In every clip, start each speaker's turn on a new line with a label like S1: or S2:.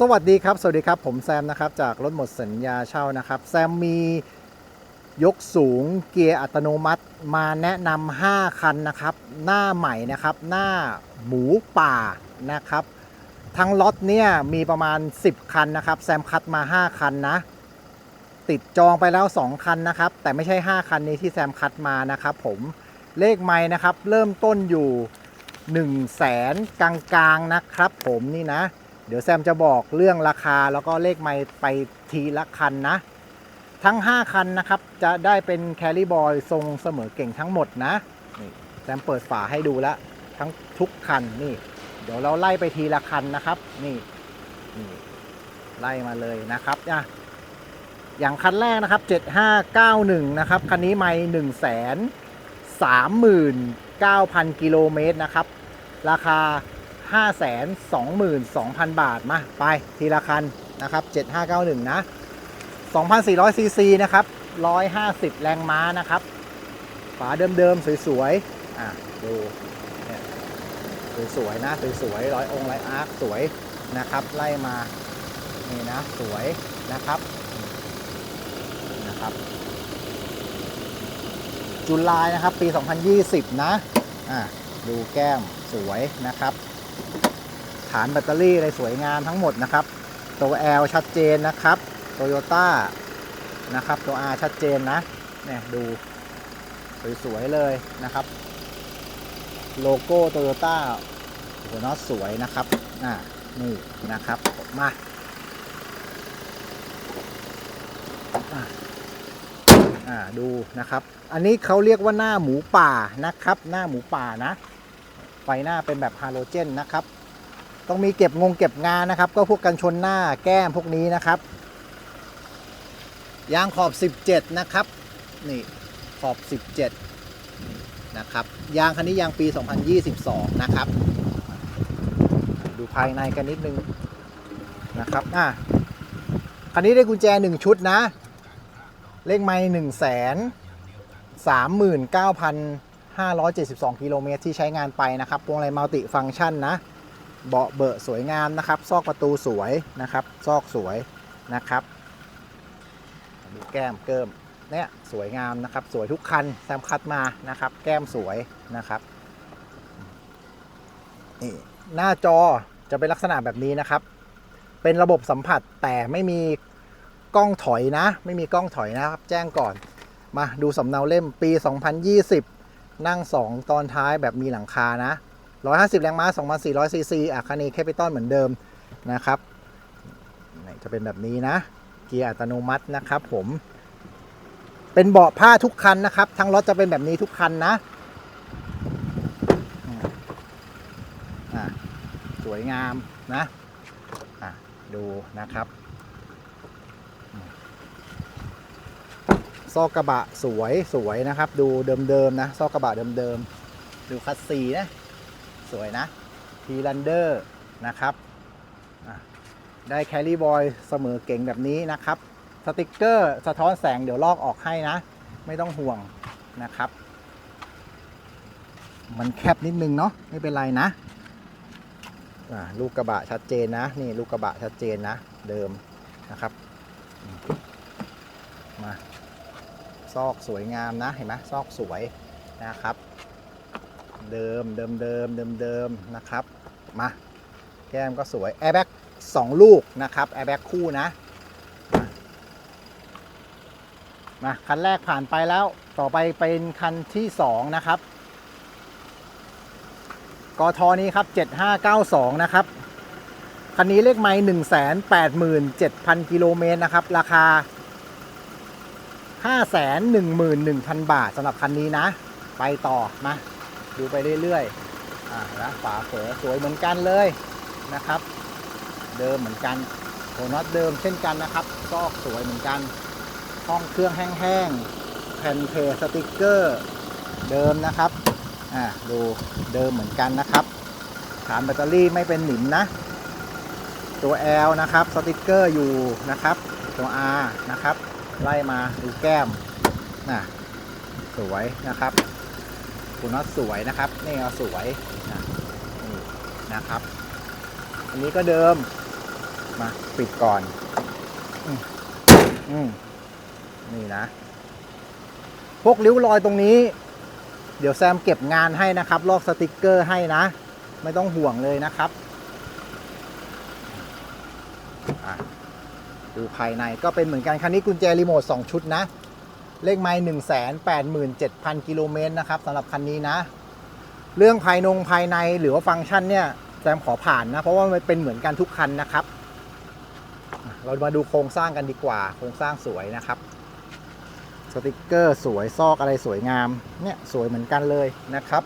S1: สวัสดีครับ สวัสดีครับ ผมแซมนะครับ จากรถหมดสัญญาเช่านะครับ แซมมียกสูงเกียร์อัตโนมัติมาแนะนำ5คันนะครับ หน้าใหม่นะครับ หน้าหมูป่านะครับ ทั้งล็อตเนี่ยมีประมาณ 10 คันนะครับ แซมคัดมา 5 คันนะ ติดจองไปแล้ว 2 คันนะครับ แต่ไม่ใช่ 5 คันนี้ที่แซมคัดมานะครับผม เลขไม่นะครับ เริ่มต้นอยู่ 1 0 0 0 0แสนกลางๆนะครับผมนี่นะ เดี๋ยวแซมจะบอกเรื่องราคาแล้วก็เลขไม่ไปทีละคันนะ ทั้ง 5 คันนะครับ จะได้เป็นแคริบอยทรงเสมอเก่งทั้งหมดนะนี่แซมเปิดฝาให้ดูแล้วทั้งทุกคันนี่ เดี๋ยวเราไล่ไปทีละคันนะครับ นี่นี่ไล่มาเลยนะครับอะอย่างคันแรกนะครับ 7591 นะครับ คันนี้ไม่1 3 9 0 0 0 กิโลเมตรนะครับ ราคา 522,000 บาทมาไปทีละคันนะครับ 7591 นะ 2,400 ซีซีนะครับ 150 แรงม้านะครับ ฝาเดิมๆ สวยๆ อะ ดูเนี่ยสวยๆนะ สวยๆร้อยองค์ร้อยอาร์คสวยนะครับ ไล่มา นี่นะ สวยนะครับนะครับ จุลายนะครับ ปี 2020 นะ อะ ดูแก้มสวยนะครับ ฐานแบตเตอรี่อะไรสวยงามทั้งหมดนะครับ ตัว L ชัดเจนนะครับโตโยต้านะครับ ตัว R ชัดเจนนะเนี่ยดูสวยๆเลยนะครับ โลโก้โตโยต้าหัวน็อตสวยนะครับอ่านี่นะครับมาอ่าดูนะครับ อันนี้เขาเรียกว่าหน้าหมูป่านะครับ หน้าหมูป่านะ ไฟหน้าเป็นแบบฮาโลเจนนะครับ ต้องมีเก็บงงเก็บงานนะครับ ก็พวกกันชนหน้าแก้มพวกนี้นะครับ ยางขอบ 17 นะครับ นี่ขอบ 17 นะครับ ยางคันนี้ยางปี 2022 นะครับ ดูภายในกันนิดนึงนะครับ อะ คันนี้ได้กุญแจ 1 ชุดนะ เลขไม่1 3 9 572 กิโลเมตรที่ใช้งานไปนะครับพวงมาลัยมัลติฟังก์ชันนะ เบาะเบอะสวยงามนะครับ ซอกประตูสวยนะครับ ซอกสวยนะครับดูแก้มเกิมเนี่ยสวยงามนะครับ สวยทุกคันแซมคัดมานะครับ แก้มสวยนะครับนี่หน้าจอจะเป็นลักษณะแบบนี้นะครับ เป็นระบบสัมผัสแต่ไม่มีกล้องถอยนะ ไม่มีกล้องถอยนะครับ แจ้งก่อน มาดูสำเนาเล่มปี 2020 นั่ง 2 ตอนท้ายแบบมีหลังคานะ 150 แรงม้า 2,400 ซีซีอะคานีแคปิตอลเหมือนเดิมนะครับจะเป็นแบบนี้นะ เกียร์อัตโนมัตินะครับผมเป็นเบาะผ้าทุกคันนะครับ ทั้งรถจะเป็นแบบนี้ทุกคันนะสวยงามนะะดูนะครับซอกกระบะสวยสวยนะครับ ดูเดิมๆนะซอกกระบะเดิมๆดูคัสซีนะ สวยนะทีลันเดอร์นะครับได้แคลรี่บอยเสมอเก่งแบบนี้นะครับ สติกเกอร์สะท้อนแสงเดี๋ยวลอกออกให้นะ ไม่ต้องห่วงนะครับ มันแคบนิดนึงเนาะไม่เป็นไรนะลูกกระบะชัดเจนนะ นี่ลูกกระบะชัดเจนนะ เดิมนะครับ มา ซอกสวยงามนะ เห็นไหมซอกสวยนะครับ เดิมเดิมเดิมเดิมเดิมนะครับ มา แก้มก็สวยแอร์แบ็กสองลูกนะครับแอร์แบ็กคู่นะมาคันแรกผ่านไปแล้วต่อไปเป็นคันที่ 2 นะครับกทนี้ครับ 7592 นะครับ คันนี้เลขไม้187,000 กิโลเมตรนะครับ ราคา 511,000 บาทสำหรับคันนี้นะ ไปต่อมา ดูไปเรื่อยๆอ่านะฝาเฝอสวยเหมือนกันเลยนะครับ เดิมเหมือนกันโหน็อตเดิมเช่นกันนะครับซอกสวยเหมือนกัน ห้องเครื่องแห้งๆแผ่นเพสติกเกอร์เดิมนะครับอ่าดูเดิมเหมือนกันนะครับฐานแบตเตอรี่ไม่เป็นหนิมนะ ตัว L นะครับสติกเกอร์อยู่นะครับตัว R นะครับ ไล่มาดูแก้มน่ะสวยนะครับ คุณน็อตสวยนะครับ นี่ก็สวยนะนี่นะครับ อันนี้ก็เดิม มาปิดก่อน อืมอมนี่นะ พวกริ้วรอยตรงนี้ เดี๋ยวแซมเก็บงานให้นะครับ ลอกสติกเกอร์ให้นะ ไม่ต้องห่วงเลยนะครับดูภายในก็เป็นเหมือนกันคันนี้กุญแจรีโมท2ชุดนะ เลขไม้หนึ่งแสนแปดหมื่นเจ็ดพันกิโลเมตรนะครับสำหรับคันนี้นะ เรื่องภายนงภายในหรือว่าฟังก์ชันเนี่ยแซมขอผ่านนะ เพราะว่ามันเป็นเหมือนกันทุกคันนะครับ เรามาดูโครงสร้างกันดีกว่า โครงสร้างสวยนะครับ สติกเกอร์สวยซอกอะไรสวยงาม เนี่ยสวยเหมือนกันเลยนะครับ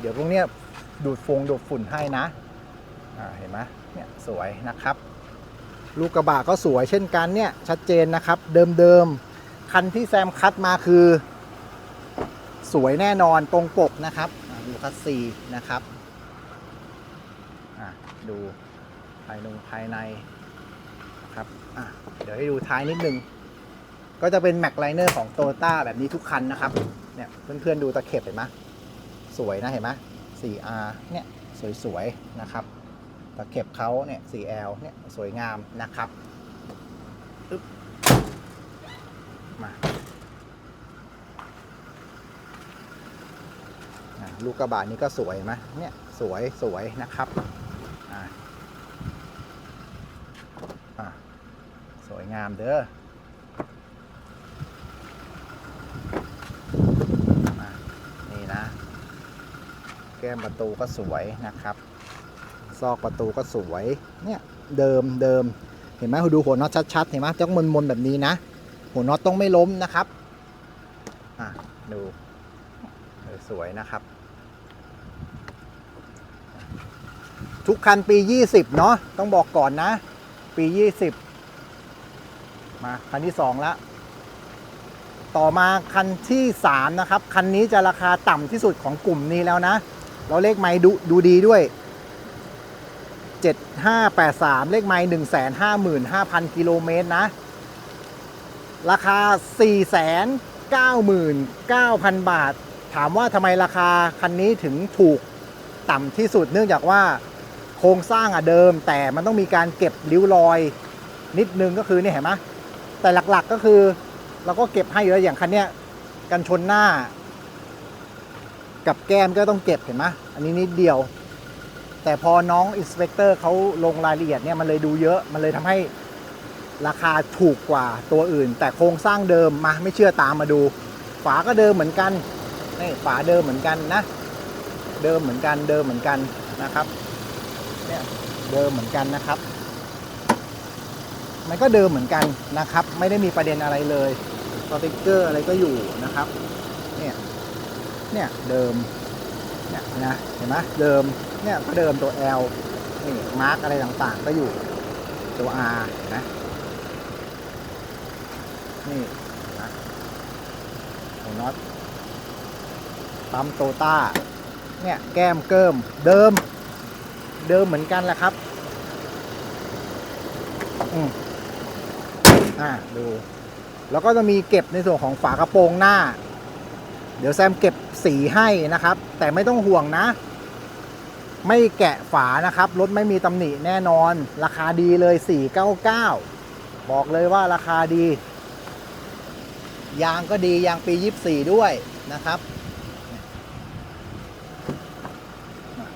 S1: เดี๋ยวพวกเนี้ยดูดฟงดูดฝุ่นให้นะเห็นไหมเนี่ยสวยนะครับ ลูกกระบะก็สวยเช่นกันเนี่ยชัดเจนนะครับ เดิมๆ คันที่แซมคัดมาคือ สวยแน่นอนตรงปกนะครับดูคัสซีนะครับอะดูภายนงภายในครับอะเดี๋ยวให้ดูท้ายนิดนึง ก็จะเป็นแม็กไลเนอร์ของโตโต้าแบบนี้ทุกคันนะครับเนี่ยเพื่อนๆดูตะเข็บเห็นไหมสวยนะเห็นไหม 4R เนี่ยสวยๆนะครับ ตะเข็บเขาเนี่ย 4L เนี่ยสวยงามนะครับมาลูกกระบะนี้ก็สวยไหมเนี่ยสวยสวยนะครับอะอะสวยงามเด้อนี่นะ แก้มประตูก็สวยนะครับ ซอกประตูก็สวย เนี่ยเดิมเดิมเห็นไหมดูหัวน็อตชัดๆ เห็นไหมต้องมนๆแบบนี้นะ หัวน็อตต้องไม่ล้มนะครับ อะดูสวยนะครับ ทุกคันปี 20 เนาะต้องบอกก่อนนะ ปี 20 มา คันที่ 2 แล้ว ต่อมาคันที่ 3 นะครับ คันนี้จะราคาต่ำที่สุดของกลุ่มนี้แล้วนะ เราเลขไม้ดูดูดีด้วย 7583 เลขไม้155,000 กิโลเมตรนะ ราคา 499,000 บาท ถามว่าทำไมราคาคันนี้ถึงถูกต่ำที่สุดเนื่องจากว่าโครงสร้างอะเดิม แต่มันต้องมีการเก็บริ้วรอยนิดนึงก็คือนี่เห็นไหมแต่หลักๆก็คือเราก็เก็บให้อยู่แล้วอย่างคันเนี้ยกันชนหน้า กับแก้มก็ต้องเก็บเห็นไหมอันนี้นิดเดียว แต่พอน้องอินสเปกเตอร์เขาลงรายละเอียดเนี่ยมันเลยดูเยอะมันเลยทำให้ราคาถูกกว่าตัวอื่น แต่โครงสร้างเดิมมาไม่เชื่อตามมาดู ฝาก็เดิมเหมือนกันนี่ฝาเดิมเหมือนกันนะ เดิมเหมือนกันเดิมเหมือนกันนะครับเนี่ยเดิมเหมือนกันนะครับ มันก็เดิมเหมือนกันนะครับ ไม่ได้มีประเด็นอะไรเลยสติกเกอร์อะไรก็อยู่นะครับเนี่ยเนี่ยเดิม เนี่ยนะเห็นไหมเดิมเนี่ยก็เดิมตัว L นี่มาร์กอะไรต่างๆ ก็อยู่ตัว R นะนี่นะหัวน็อตปั๊มโตต้าเนี่ยแก้มเกิมเดิม เดิมเหมือนกันแหละครับอืมอ่าดู แล้วก็จะมีเก็บในส่วนของฝากระโปรงหน้า เดี๋ยวแซมเก็บสีให้นะครับ แต่ไม่ต้องห่วงนะ ไม่แกะฝานะครับ รถไม่มีตำหนิแน่นอน ราคาดีเลย 499 บอกเลยว่าราคาดี ยางก็ดียางปี 24 ด้วยนะครับ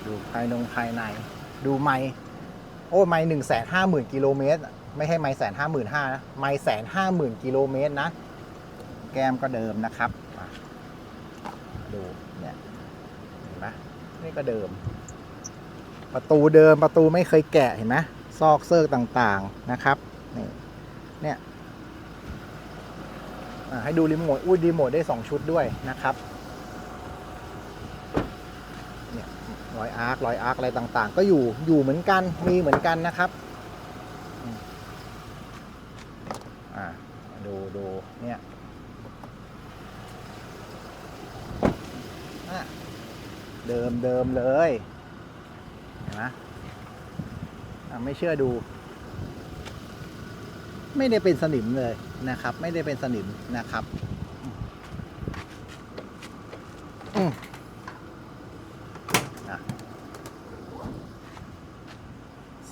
S1: ดูภายนงภายใน ดูไม้โอ้ ไม้หนึ่งแสนห้าหมื่นกิโลเมตร ไม่ใช่ไม้แสนห้าหมื่นห้านะ ไม้แสนห้าหมื่นกิโลเมตรนะ แก้มก็เดิมนะครับอะดูเนี่ยเห็นไหม นี่ก็เดิม ประตูเดิมประตูไม่เคยแกะเห็นไหมซอกเซิร์กต่างๆนะครับนี่เนี่ยให้ดูรีโมทอุ้ยรีโมทได้ 2 ชุดด้วยนะครับเนี่ยรอยอาร์ครอยอาร์คอะไรต่างๆ ก็อยู่อยู่เหมือนกันมีเหมือนกันนะครับอ่าดูดูเนี่ย เดิมเดิมเลยเห็นไหมไม่เชื่อดู ไม่ได้เป็นสนิมเลยนะครับ ไม่ได้เป็นสนิมนะครับ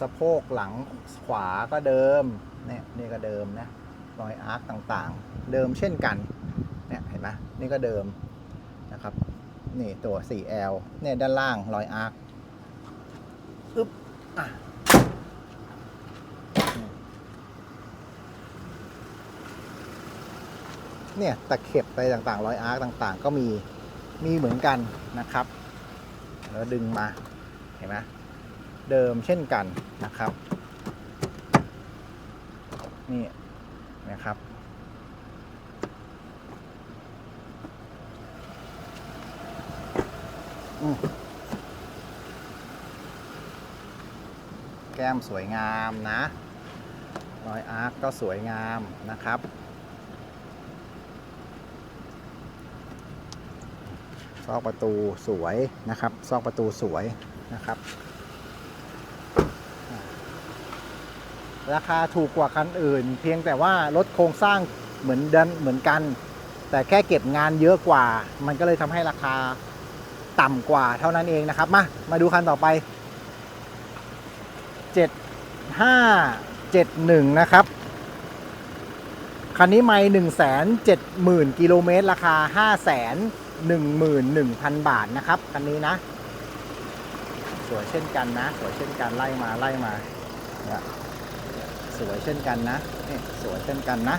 S1: สะโพกหลังขวาก็เดิม เนี่ยนี่ก็เดิมนะ รอยอาร์คต่างๆ เดิมเช่นกัน เนี่ยเห็นไหมนี่ก็เดิม นี่ตัว 4L เนี่ยด้านล่างรอยอาร์คอึ๊บอะเนี่ยตะเข็บไปต่างๆรอยอาร์คต่างๆ ก็มีมีเหมือนกันนะครับ แล้วดึงมาเห็นไหมเดิมเช่นกันนะครับ นี่นะครับ อืม แก้มสวยงามนะ รอยอาร์คก็สวยงามนะครับ ซอกประตูสวยนะครับ ซอกประตูสวยนะครับ ราคาถูกกว่าคันอื่น เพียงแต่ว่ารถโครงสร้างเหมือนเดินเหมือนกัน แต่แค่เก็บงานเยอะกว่า มันก็เลยทำให้ราคา ต่ำกว่าเท่านั้นเองนะครับ มา มาดูคันต่อไป 7571 นะครับ คันนี้ไม่1 7 0 0 0 0 กิโลเมตร ราคา5 1 1 0 0 0 บาทนะครับ คันนี้นะ สวยเช่นกันนะ สวยเช่นกัน ไล่มาไล่มาสวยเช่นกันนะสวยเช่นกันนะ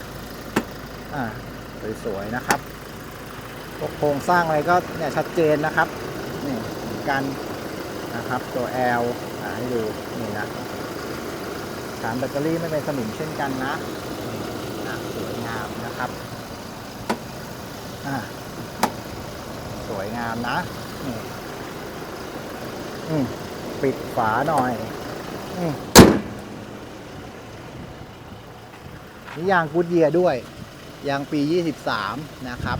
S1: อ่า สวยๆนะครับ โครงสร้างอะไรก็เนี่ยชัดเจนนะครับนี่กันนะครับตัว L อให้ดูนี่นะฐานแบตเตอรี่ไม่เป็นสนิมเช่นกันนะนสวยงามนะครับอ่าสวยงามนะนี่ปิดฝาหน่อยนี่ยางกูดเยียด้วยยางปี 23 นะครับ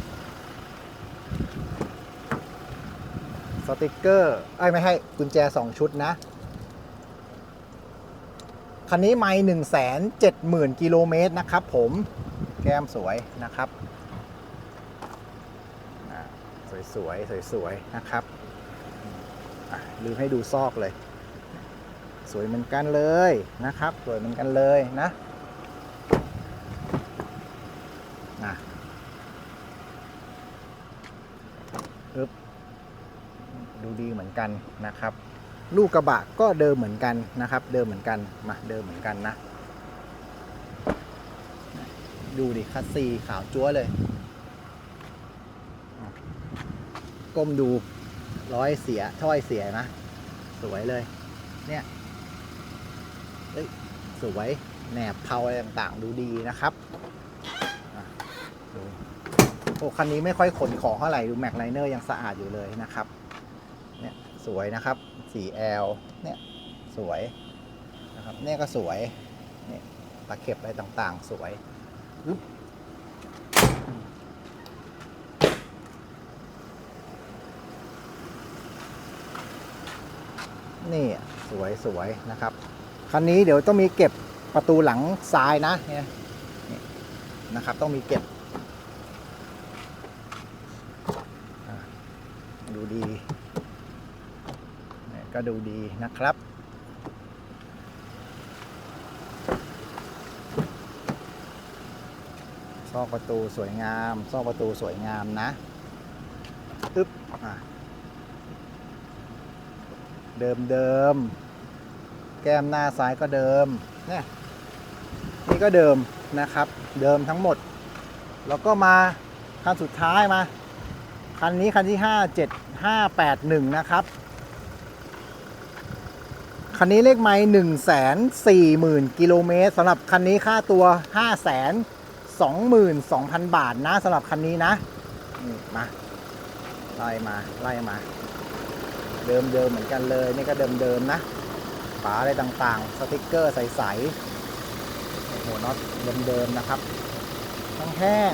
S1: ติกเกอร์เอ้ไม่ให้กุญแจ 2 ชุดนะ คันนี้ไม่1 7 0 0 0 0กิโลเมตรนะครับผมแก้มสวยนะครับอ่าสวยๆสวยๆนะครับลืมให้ดูซอกเลย สวยเหมือนกันเลยนะครับ สวยเหมือนกันเลยนะอะอึ๊บดูดีเหมือน กันนะครับ ลูกกระบะก็เดิมเหมือนกันนะครับ เดิมเหมือนกันมาเดิมเหมือนกันนะ ดูดิคัสซีขาวจั๊วเลยก้มดูร้อยเสียถ้อยเสียนะ สวยเลย เนี่ยเอ้ยสวยแหนบเพาอะไรต่างๆ ดูดีนะครับโอ้คันนี้ไม่ค่อยขนของเท่าไหร่ดูแม็กไลเนอร์ยังสะอาดอยู่เลยนะครับ สวยนะครับ 4L เนี่ยสวยนะครับเนี่ยก็สวยเนี่ยตะเข็บอะไรต่างๆ สวยอึ๊บนี่สวยสวยนะครับคันนี้เดี๋ยวต้องมีเก็บประตูหลังซ้ายนะเนี่ยนี่นะครับ ต้องมีเก็บอะดูดีเนี่ย ก็ดูดีนะครับซอกประตูสวยงาม ซอกประตูสวยงามนะอึ๊บเดิมเดิม แก้มหน้าซ้ายก็เดิมเนี่ยนี่ก็เดิมนะครับ เดิมทั้งหมด แล้วก็มาคันสุดท้ายมา คันนี้คันที่ 5 7 5 8 1 นะครับ คันนี้เลขไม้หนึ่งแสนสี่หมื่นกิโลเมตรสำหรับคันนี้ค่าตัวห้าแสนสองหมื่นสองพันบาทนะสำหรับคันนี้นะนี่มาไล่มาไล่มา เดิมเดิมเหมือนกันเลย นี่ก็เดิมเดิมนะฝาอะไรต่างๆ สติกเกอร์ใสๆโอ้โหน็อตเดิมเดิมๆนะครับทั้งแห้ง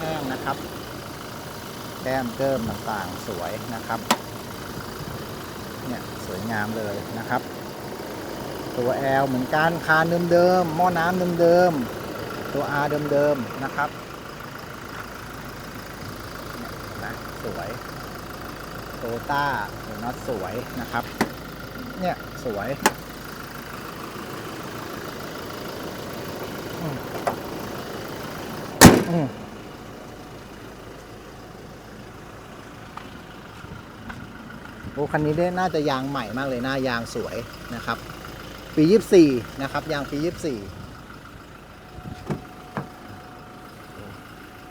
S1: แห้งๆนะครับแก้มเกิมต่างๆสวยนะครับ เนี่ยสวยงามเลยนะครับ ตัวแอลเหมือนกันคานเดิมๆหม้อน้ำเดิมๆตัว R เดิมๆนะครับน่ะสวยโตต้าหัวน็อตสวยนะครับ เนี่ยสวยอืม โอ้คันนี้ได้น่าจะยางใหม่มากเลยหน้ายางสวยนะครับ ปี 24 นะครับ ยางปี 24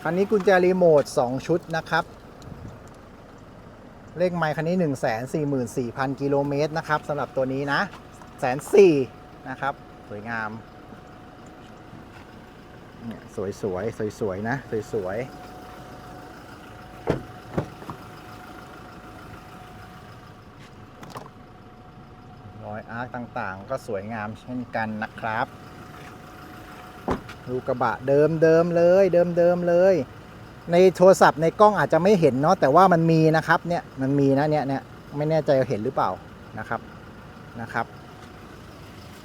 S1: คันนี้กุญแจรีโมท 2 ชุดนะครับ เลขไมค์คันนี้ 144,000 กิโลเมตรนะครับสำหรับตัวนี้นะแสนสี่นะครับ สวยงามเนี่ยสวยสวยสวยสวยนะ สวยสวย รอยอาร์คต่างๆ ก็สวยงามเช่นกันนะครับ ดูกระบะเดิมเดิมๆเลย เดิมเดิมๆเลย ในโทรศัพท์ในกล้องอาจจะไม่เห็นเนาะแต่ว่ามันมีนะครับเนี่ยมันมีนะเนี่ยเนี่ยไม่แน่ใจว่าเห็นหรือเปล่านะครับนะครับ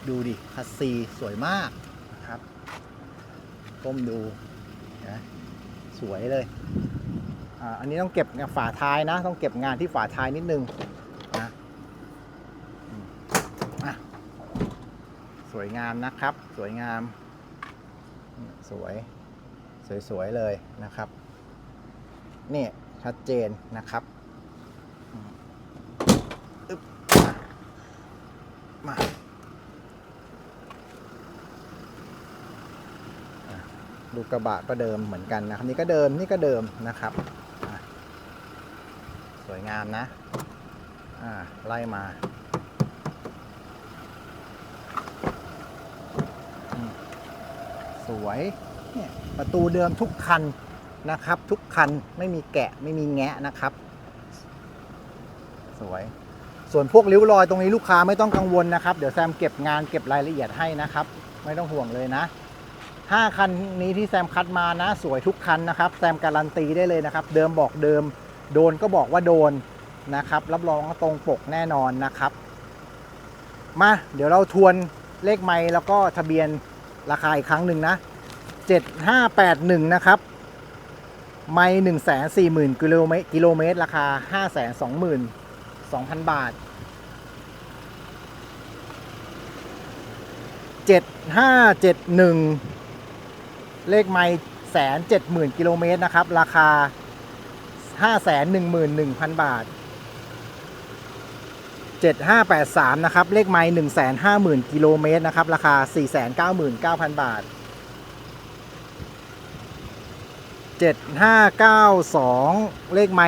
S1: ดูดิคัสซีสวยมากนะครับก้มดูนะสวยเลยอ่าอันนี้ต้องเก็บฝาท้ายนะ ต้องเก็บงานที่ฝาท้ายนิดนึงนะอืมอะส วยงามนะครับ สวยงาม สวย สวย ๆ เลยนะครับ นี่ ชัดเจนนะครับมามาอะลูกระบะก็เดิมเหมือนกันนะครับ นี่ก็เดิมนี่ก็เดิมนะครับ สวยงามนะ อ่า ไล่มาอืม สวยเนี่ยประตูเดิมทุกคันนะครับ ทุกคันไม่มีแกะไม่มีแงะนะครับ สวย ส่วนพวกริ้วรอยตรงนี้ลูกค้าไม่ต้องกังวลนะครับ เดี๋ยวแซมเก็บงานเก็บรายละเอียดให้นะครับ ไม่ต้องห่วงเลยนะห้าคันนี้ที่แซมคัดมานะ สวยทุกคันนะครับ แซมการันตีได้เลยนะครับ เดิมบอกเดิม โดนก็บอกว่าโดนนะครับ รับรองว่าตรงปกแน่นอนนะครับ มา เดี๋ยวเราทวนเลขไมล์แล้วก็ทะเบียน ราคาอีกครั้งหนึ่งนะ 7581 นะครับ ไม่ 140,000กิโลเมตรกิโลเมตร ราคา 522,000 บาท 7571 เลขไม่แสนเจ็ดหมื่นกิโลเมตรนะครับ ราคา 511,000 บาท 7583 นะครับ เลขไม้150,000 กิโลเมตรนะครับ ราคา 499,000 บาท 7592 เลขไม้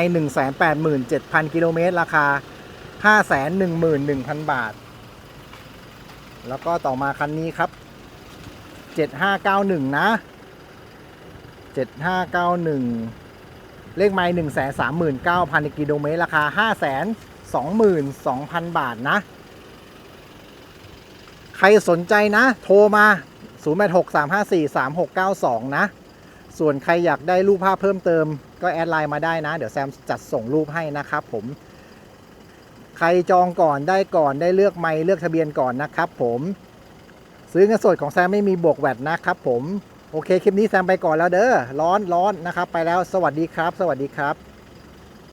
S1: 187,000 กิโลเมตร ราคา 511,000 บาท แล้วก็ต่อมาคันนี้ครับ 7591 นะ 7591 เลขไม้139,000 กิโลเมตร ราคา 5 0 0 0 0 22,000 บาทนะ ใครสนใจนะ โทรมา 0863543692 นะ ส่วนใครอยากได้รูปภาพเพิ่มเติมก็แอดไลน์มาได้นะ เดี๋ยวแซมจัดส่งรูปให้นะครับผม ใครจองก่อนได้ก่อนได้เลือกไมล์เลือกทะเบียนก่อนนะครับผมซื้อเงินสดของแซมไม่มีบวกแวดนะครับผม โอเค คลิปนี้แซมไปก่อนแล้วเด้อร้อนร้อนนะครับ ไปแล้วสวัสดีครับ สวัสดีครับ